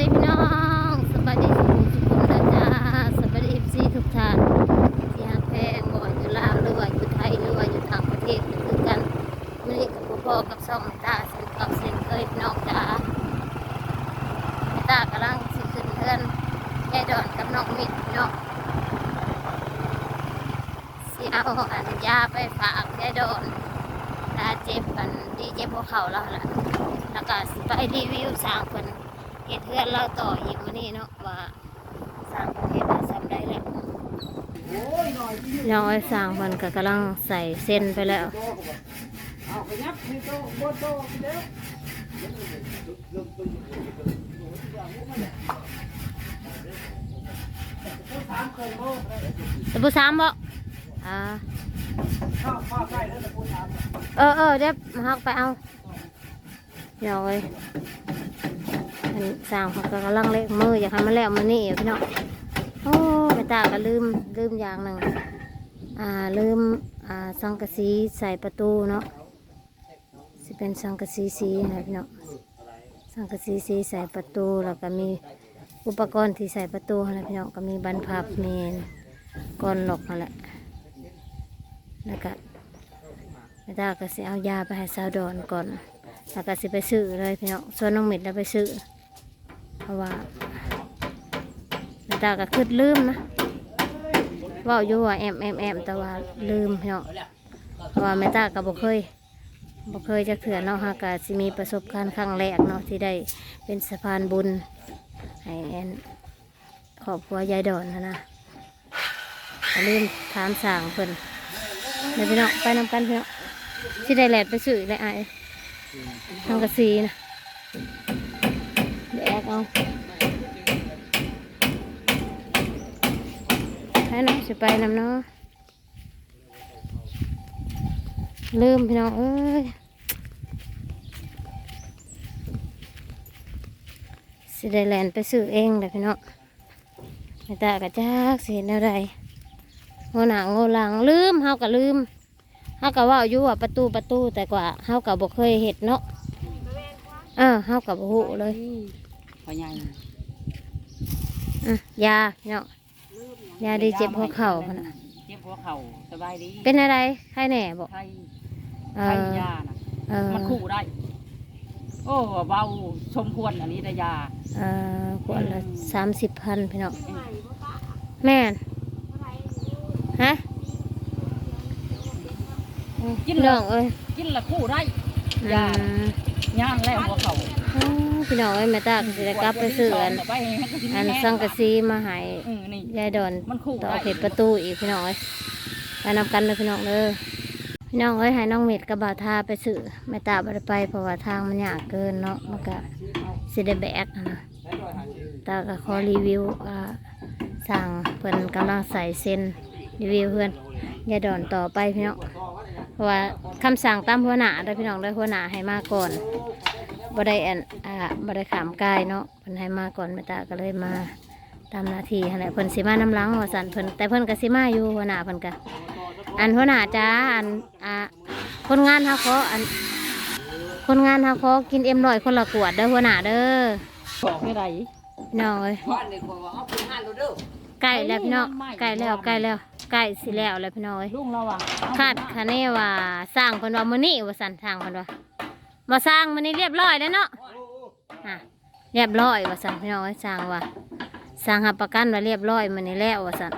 ดีพี่น้องสวัสดีสุขุมสุขุมนะจ้าสวัสดีเอฟซีทุกท่านที่ฮักแพงบ่ว่าอยู่ลาวหรือว่าอยู่ไทยหรือว่าอยู่ต่างประเทศก็คือกันมื้อนี้กับพ่อกับซ่องตาสิกับเส้นเคยพี่น้องจ้าตากำลังสิขึ้นเพื่อนแยายดอนกับน้องมิดพี่น้องสิเอาอันยาไปฝากแยายดอนตาเจ็บกันดีเจ็บหัวเขาแล้วล่ะแล้วก็สิไปรีวิวสร้างเพิ่น เฮ็ดเฮือนเราต่ออีกมื้อนี้เนาะว่าสร้างประเทศได้ซ้ำได้แล้วน้อยสร้างเพิ่นก็กำลังใส่เส้นไปแล้วเอาไปยับนี่โตบนโตไปเด้อตะปูสามบ่อ่าข้าวข้าวใส่แล้วตะปูถามเออเออเดี๋ยวมาฮักไปเอาเดี๋ยวเอ้ยอัน สร้างเขาก็กำลังเล็กมืออยากให้มันแล้วมื้อนี้พี่น้องโอ้แม่ตาก็ลืมลืมอย่างหนึ่งอ่าลืมอ่าสังกะสีใส่ประตูเนาะสิเป็นสังกะสีสีนะพี่น้องสังกะสีสีใส่ประตูแล้วก็มีอุปกรณ์ที่ใส่ประตูอะไรพี่น้องก็มีบรรพับมีกรอนหลอกนั่นแหละแล้วก็แม่ตาก็สิเอายาไปให้สาวดอนก่อนแล้วก็สิไปซื้อเลยพี่น้องส่วนน้องเม็ดเราไปซื้อ เพราะว่าแม่ตาก็คืดลืมนะว่าอยู่ว่าแอมแอมแอมแต่ว่าลืมพี่น้องเพราะว่าแม่ตาก็บ่เคยบ่เคยจะเถื่อนเนาะฮะกะสิมีประสบการณ์ครั้งแรกเนาะที่ได้เป็นสะพานบุญให้แอนครอบครัวยายดอนนะนะลืมถามสั่งเพิ่นเดี๋ยวพี่น้องไปนำกันพี่น้องที่ได้แหลดไปสื่อได้ไอ้ทางกระสีนะ เอาให้น้องสิไปนำเนาะลืมพี่น้องเอ้ยสิได้แลนไปซื้อเองเลยพี่น้องไม่ตากระจากสิเห็นอะไรโง่หนาโง่หลังลืมเฮาก็ลืมเฮาก็ว่าอยู่ว่าประตูประตูแต่กว่าเฮาก็บ่เคยเห็ดเนาะเออเฮาก็บ่ฮู้เลย พ่อใหญ่อะยาพี่น้องยาดีเจ็บหัวเข่าพุ่นน่ะเจ็บหัวเข่าสบายดีเป็นอะไรใครแหน่บอกไข้เอไข้อยาน่ะเออมันคู่ได้ โอ้เบาสมควรอันนี้ได้ยาเออขวดละสามสิบพันพี่น้องแม่นฮะกินพี่แล้น้วองเอ้ยกินและคู่ได้อืยามย่างแล้วหัวเข่าอ๋อ พี่น้องเอ้แม่ตาก็สิได้กลับไปซื้ออันอันสังกะสีมาให้อืมนี่ ยายดอนมันคู่ต่อได้ เขตประตูอีกพี่น้องเอ้ยไปนำกันเลยพี่น้องเด้อพี่น้องเอ้ยให้น้องเม็ดกับบ่าวทาไปซื้อแม่ตาบ่ได้ไปเพราะว่าทางมันยากเกินเนาะมันก็สิได้แบกอะนะตาก็ขอรีวิวอ่าสั่งเพิ่นกำลังใส่เส้นรีวิวเพื่อนยายดอนต่อไปพี่น้อง เพราะว่าคำสั่งตามหัวหน้าได้อพี่น้องได้อหัวหน้าให้มาก่อน บ่ได้อันอ่าบ่ได้ขามกายเนาะเพิ่นให้มาก่อนแม่ตาก็เลยมาตามหน้าที่หั่นแหละเพิ่นสิมาน้ำหล้างว่าสันเพิ่นแต่เพิ่นก็สิมาอยู่หัวหน้าเพิ่นก็อันหัวหน้าจ้าอันอ่าคนงานเฮาขออันคนงานเฮาขอกินเอ็มร้อยคนละขวดเด้อหัวหน้าเด้อบอกไม่ได้พี่น้องเอ้ยใกล้แล้วพี่น้องใกล้แล้วใกล้แล้วใกล้สิแล้วแล้วพี่น้องเอ้ยลุงเราอะคาดคะเนว่าสร้างเพิ่นว่ามื้อนี้ว่าสันทางเพิ่นว่า บ่สร้างมื้อนี้เรียบร้อยแล้วเนาะอะเรียบร้อยว่าสันพี่น้องเอ้สร้างว่าสร้างหับประกันว่าเรียบร้อยมื้อนี้แล้วว่าสัน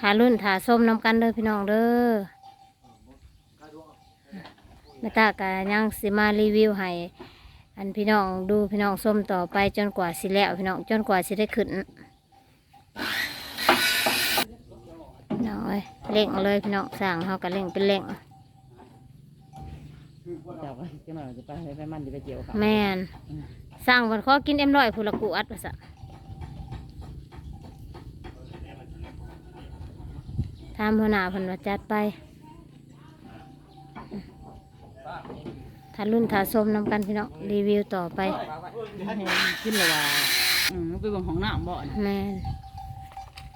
หารุ่นถาส้มน้ำกันเด้อพี่น้องเด้อแม่ตากะยังสิมารีวิวให้อันพี่น้องดูพี่น้องส้มต่อไปจนกว่าสิแล้วพี่น้องจนกว่าสิได้ขึ้นพี่น้อง เอ้ยเล่งเลยพี่น้องสั่งเขาก็เล่งเป็นเล่งเดี๋ยวจะมาจะไปไปมันจะไปเจียวเขาแม่นสั่งวันขอกินเอ็มร้อยผู้ละกูอัดว่าซะทำหัวหน้าเพิ่นว่าจัดไปถ้ารุ่นถ้าส้มน้ำกันพี่น้องรีวิวต่อไปกินและว่าอืมไปเบิ่งของน้ำบ่อนแม่น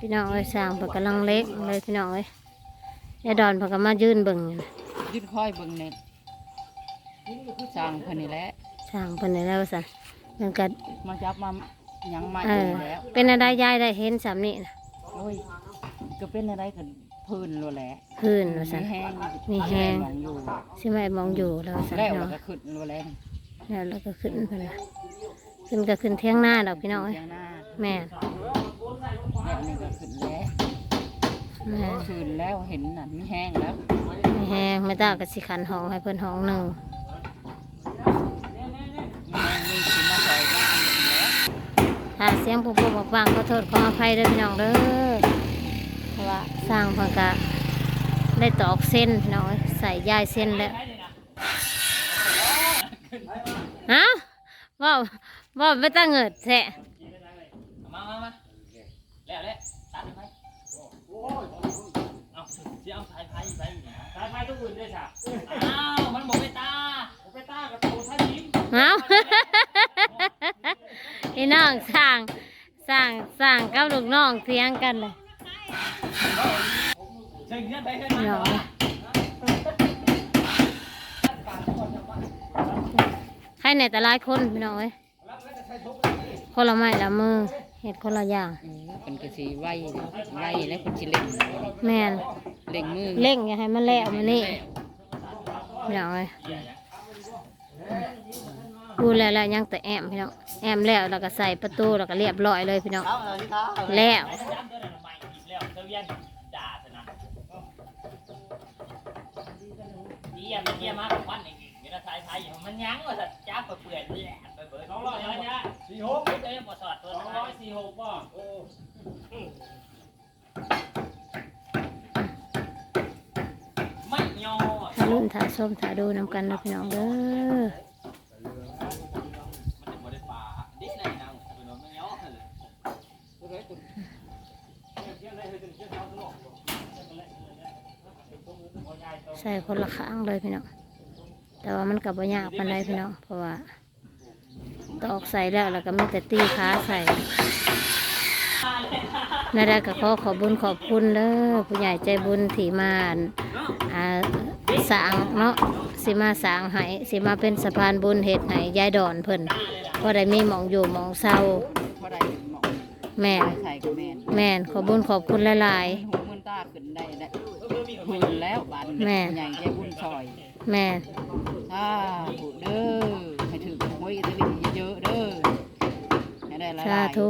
พี่น้องเอ้ยสร้างเพิ่นกำลังเล็กเลยพี่น้องเอ้ยยายดอนเพิ่นก็มายืนเบิ่งอยู่นะยืดค่อยเบิ่งเน็ตสร้างเพิ่นนี่แหละสร้างเพิ่นได้แล้วสั่นมันก็มาจับมาหยังมาเอเอองแล้วเป็นอะไรยายได้เห็นสำนี่นะโอ้ยก็เป็นอะไรกันพื้นโลแหละพื้นว่าซั่น มีแห้งมีแห้งมองอยู่ สิไม่มองอยู่แล้วสั่นแล้วเนาะก็ขึ้นโลแหละแล้วเราก็ขึ้นเพิ่นน่ะขึ้นก็ขึ้นเที่ยงหน้าดอกพี่น้องเอ้ยเที่ยงหน้าแม่น แล้วนี่ก็ขึ้นแล้วแม่นขึ้นแล้วเห็นน่ะมีแห้งแล้วไม่แห้งไม่ตาก็สิขันห้องให้เพิ่อนห้อันหนึ่งแล้วถ้าเสียงปุ๊บๆบางขอโทษขออภัยเด้อพี่น้องเด้อเพราะว่าสร้างเพิ่นก็ได้ตอกเส้นพี่น้องเอ้ยใส่ยายเส้นแล้วเอ้าว้าวว้าไม่ตั้งเงิดแท้มามามา แล้วแล้วตัดไปเอาสิเอาสายไฟไปสายไฟต้องอื่นด้วยจ้ะอ้าวมันบอกไปตาบอกไปตากับตัวท่ายิ้มเอ้าพี่น้องสร้างสร้างสร้างกับลูกน้องเถียงกันเลยเชิงเงื่อนไปเงื่อนพี่น้องเอ้ยใครในแต่หลายคนพี่น้องเอ้ยคนละไม้ละมือ เห็ดคนละอย่างเออเป็นกระสีไหวไหวแล้วคนชิเล่งแม่นเล่งมือเร่งอย่าให้มันแล้วมันนี่พี่น้องเอ้ยดูแล้วแล้วยังแต่แอมพี่น้องแอมแล้วแล้วก็ใส่ประตูแล้วก็เรียบร้อยเลยพี่น้องแล้วย้ำตัวนั้นใหม่อีกแล้วเธอเวียนด่าสนะเยี่ยมเยี่ยมมากวันเองมีสายไฟมันยั้งว่าสัตว์ สี่หกป่ะไม่ยอถ้ารุ่นถ้าส้มถ้าดูนำกันนะพี่น้องเด้อมันบ่ได้ปลาดิไหนนะมันไม่ยอเลยใส่คนละข้างเลยพี่น้องแต่ว่ามันกับว่ายากปานใดพี่น้องเพราะว่า ตอกใส่แล้วแล้วก็มีแต่ตีขาใส่นาได้ก็ขอขอบบุญขอบคุณเด้อผู้ใหญ่ใจบุญที่มาอ่าสร้างเนาะสิมาสร้างให้สิมาเป็นสะพานบุญเฮ็ดให้ยายดอนเพิ่นก็ได้มีหมองอยู่หมองเศร้าพอได้หมอกแม่นใส่กับแม่นแม่นขอบุญขอบคุณหลายหูมันตาขึ้นได้ได้หืนแล้วบานแม่ใหญ่ใจบุญซอยๆ แม่นถ้าถูกเด้อให้ถึงหวยอิตาลีเยอะๆเด้อให้ได้หลายๆสาธุ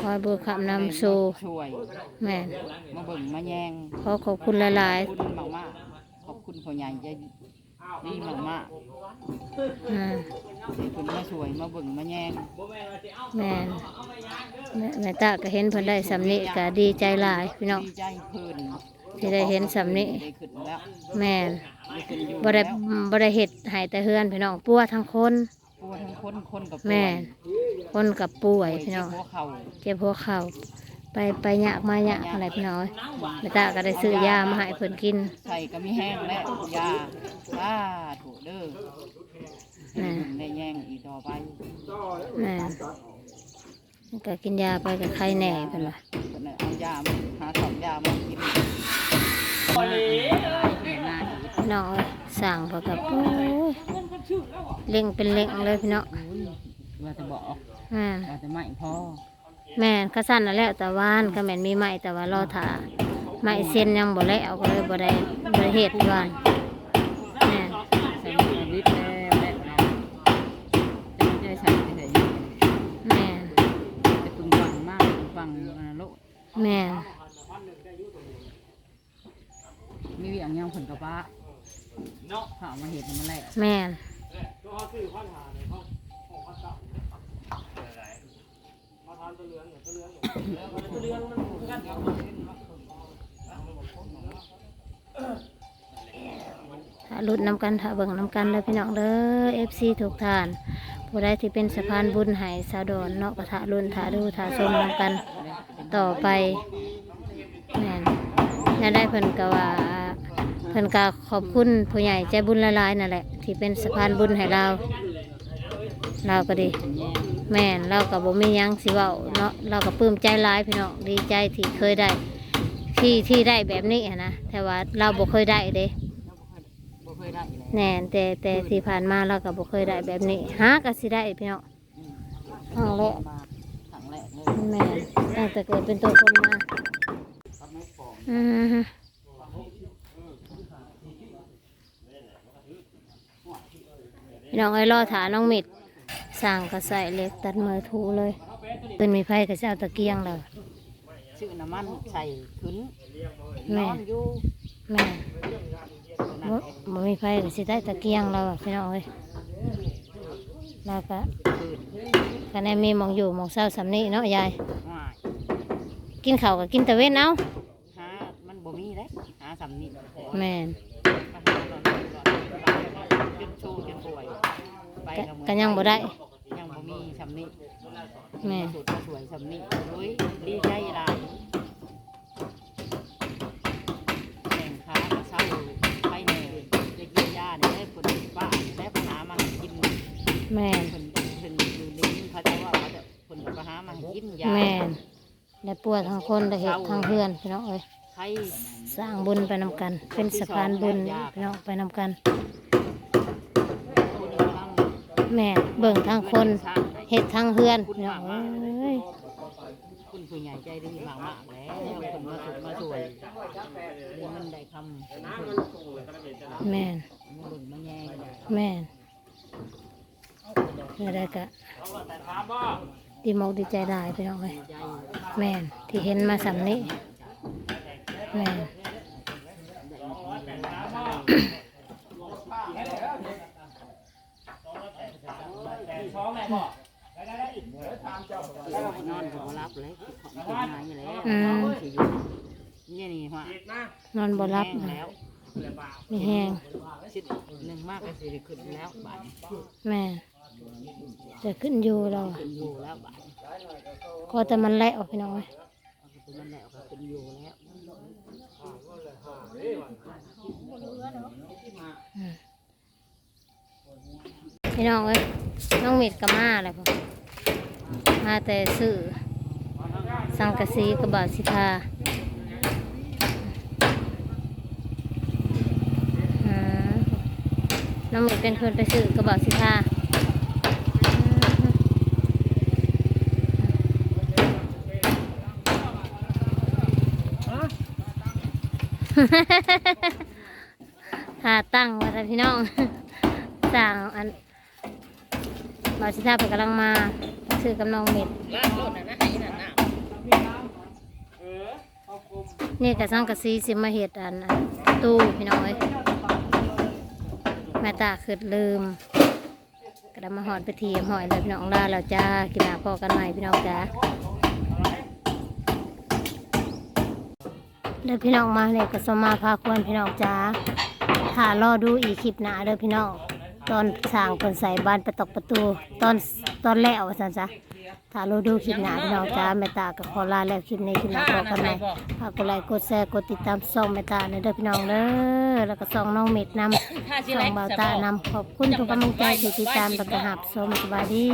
ขอให้บุญคำนำสู่ช่วยแม่นมาเบิ่งมาแยงขอขอบคุณหลายขอบคุณมากมากๆขอบคุณพ่อใหญ่ใจดีมากมากๆอ่าๆให้คุณมาช่วยมาเบิ่งมาแยงแม่นแม่แม่ตาก็เห็นเพิ่นได้สำนิก็ดีใจหลายพี่น้องดีใจเพิ่น ที่ได้เห็นสำนิได้ขึ้นแล้วแม่นได้ขึ้นอยู่บ่ได้แล้วบ่ได้เฮ็ดให้แต่เฮือนพี่น้องปัวทั้งคน ป่วยทั้งคนคนกับแม่นคนกับป่วยพี่เจ็น้บอง หัวเข่าเจ็บหัวเข่าไปไปยากมายากอะไรพี่น้อยแม่ตาก็ได้ซื้อยามาให้เพิ่นกิน ใส่ก็มีแห้งแล้วยาสาถูเด้อแม่ ได้แย่งอีกต่อไปแม่นก็กินยาไปกับไข้แหน่เพิ่นว่าเพิ่นน่ะเอายามาหาสองยามากินโอ้ยให้หน้าอีกพี่น้องเอ้ยสั่งเพิ่นก็โอ้ยเล่งเป็นเล่งเลยพี่น้องว่าจะบอกแม่นว่าจะไม่พอแม่นเขาสั่นนั่นแหล้วแต่ว่านก็แม่นมีไม้แต่ว่ารอถ่าไม้เส้นยังบ่แล้วก็เลยบ่ได้บ่ได้เฮ็ดวาน งฟังอันนั้นโลดแม่นมีอย่างยังผลกระบะเนาะผ่ามาเห็ดให้มันแล้วแม่นถ้ารุดน้ำกันถ้าเบิ่งน้ำกันเลยพี่น้องเด้อเอฟซีทุกท่าน ผู้ใดที่เป็นสะพานบุญให้สาวดอนเนาะก็ถ้ารุ่นถ้าดูถ้าชมน้ำกัน ต่อไปแม่นน่าได้เพิ่นก็ว่าเพิ่นก็ขอบคุณผู้ใหญ่ใจบุญละลายนั่นแหละ ที่เป็นสะพานบุญให้เรา เราก็ดี แม่นเราก็บ่มีหยังสิเว้าเนาะเราก็ปลื้มใจหลายพี่น้องดีใจที่เคยได้ที่ที่ได้แบบนี้อะนะแต่ว่าเราบ่เคยได้เด้บ่เคยได้แน่นแต่แต่ที่ผ่านมาเราก็บ่เคยได้แบบนี้หาก็สิได้พี่น้องครั้งแรกมาลย แม่ตั้งแต่เกิดเป็นตัวคนมาอืมพี่น้องไอ้รอถาน้องมิดสั่งก็ใส่เล็กตัดมือถูเลยเป็นมีไฟก็จะเอาตะเกียงเลยชื่อน้ำมันใส่ขึ้นแม่แม่นั่นมีไฟก็สิได้ตะเกียงเราอพี่น้องเอ้ยแล้วก็ คืนก็ในมีหมองอยู่หมองเศร้าสำนี้เนาะยายง่ายกินข้าวก็กินแต่เว้นเอาหามันบ่มีเลยหาสำนิดแม่นมาหาตอนนี้ก่อนจนชูจนป่วยไปก็ก็เหมือนก็ยังบ่ได้ยังบ่มีสำนิดแม่สุดก็สวยสำนิดโอ้ยดีใจหลายแข่งขาก็เศร้าไข้แน่จะกินยาเนี่ยได้ผลป้าได้ปัญหามาให้กิน แม่นเพิ่นเพิ่น เขาจะเพิ่นก็ไปหามาให้กินยาแม่นได้ปวดทั้งคนได้เห็ดทั้งเพื่อนพี่น้องเอ้ยไข้สร้างบุญไปนำกัน เป็นสะพานบุญพี่น้องไปนำกันตัวนี้กำลังแม่เบิ่งทั้งคนสร้างให้เห็ดทั้งเพื่อนพี่น้องเอ้ยคุณผู้ใหญ่ใจดีมากมากๆแล้วคนมาสุขมาสวยมีเงินได้คำเพิ่นแม่นมาหลุนมาแยงแม่นเมื่อได้กะ ดีมอกดีใจได้พี่น้องเอ้ยใจแม่นที่เห็นมาสำนี้แม่นท้องแม่บอกนอนก็บ่รับเลยของคนหายแล้วอืมสิอยู่นี่นี่ฮะนอนบ่รับแห้งแล้วมีแห้งสิหนึ่งมากก็สิได้ขึ้นแล้วบาดนี้แม่น จะขึ้นอยู่เราขึ้นอยู่แล้วบาดนี้ก็แต่มันและออกพี่น้องเอ้ยเอาไปมันแล้วก็ขึ้นอยู่แล้วอืมพี่น้องเอ้ยน้องเม็ดก็มาเลยพ่อมาแต่ซื้อสังกะสีกับบาทสิทาอืมน้องเม็ดเป็นคนไปซื้อกับบาทสิทา หาตั้งมาแต่พี่น้องสั่งอันบาทสิทาไปกำลังมาซื้อกับน้องเม็ดนี่กระสังกระสีสิมาเห็ดอันตู้พี่น้องเอ้ยแม่ตาคือลืมกระดมาหอดไปทีมหอยเลยพี่น้องลาแล้วจ้ากินหนาพอกันใหม่พี่น้องจ้า เด้อพี่น้องมาเนี่ยก็สมมาพาควรพี่น้องจ้าถ้ารอดูอีกคลิปหนาเด้อพี่น้องตอนสร้างคนใส่บ้านประตอกประตู ตอนตอนแรกว่าสันจ้ะถ้ารอดูคลิปหนาพี่น้องจ้าแม่ตาก็ขอลาแล้วคลิปนี้คลิปหนาพอกันใหม่ฝากกดไลค์กดแชร์กดติดตามส่องเมตาในเด้อพี่น้องเด้อแล้วก็ส่องน้องเม็ดนำส่องเบาตานำขอบคุณทุกกำลังใจที่ติดตามประกาศสมสบายดี